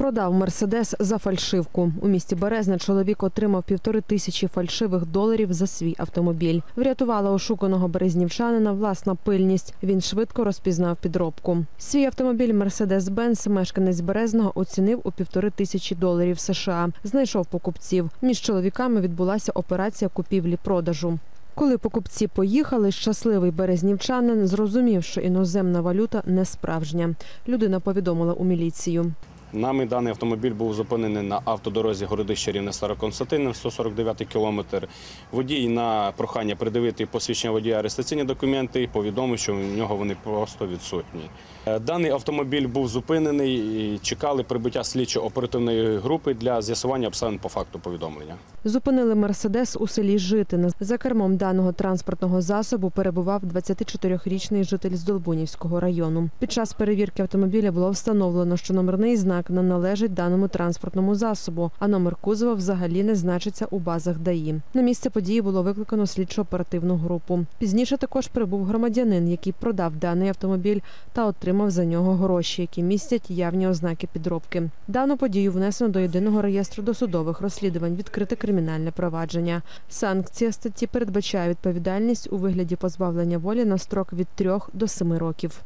Продав мерседес за фальшивку. У місті Березне чоловік отримав півтори тисячі фальшивих доларів за свій автомобіль. Врятувала ошуканого березнівчанина власна пильність. Він швидко розпізнав підробку. Свій автомобіль Мерседес-Бенц мешканець Березного оцінив у півтори тисячі доларів США. Знайшов покупців. Між чоловіками відбулася операція купівлі-продажу. Коли покупці поїхали, щасливий березнівчанин зрозумів, що іноземна валюта не справжня. Людина повідомила у міліцію. Нами даний автомобіль був зупинений на автодорозі Городище Рівне Староконстантин, 149 кілометр. Водій на прохання придивити посвідчення водія реєстраційні документи повідомив, що у нього вони просто відсутні. Е, Даний автомобіль був зупинений і чекали прибуття слідчо-оперативної групи для з'ясування обставин по факту повідомлення. Зупинили мерседес у селі Житине. За кермом даного транспортного засобу перебував 24-річний житель з Долбунівського району. Під час перевірки автомобіля було встановлено, що номерний знак не належить даному транспортному засобу, а номер кузова взагалі не значиться у базах ДАІ. На місце події було викликано слідчо-оперативну групу. Пізніше також прибув громадянин, який продав даний автомобіль та отримав за нього гроші, які містять явні ознаки підробки. Дану подію внесено до єдиного реєстру досудових розслідувань, відкрите кримінальне провадження. Санкція статті передбачає відповідальність у вигляді позбавлення волі на строк від 3 до 7 років.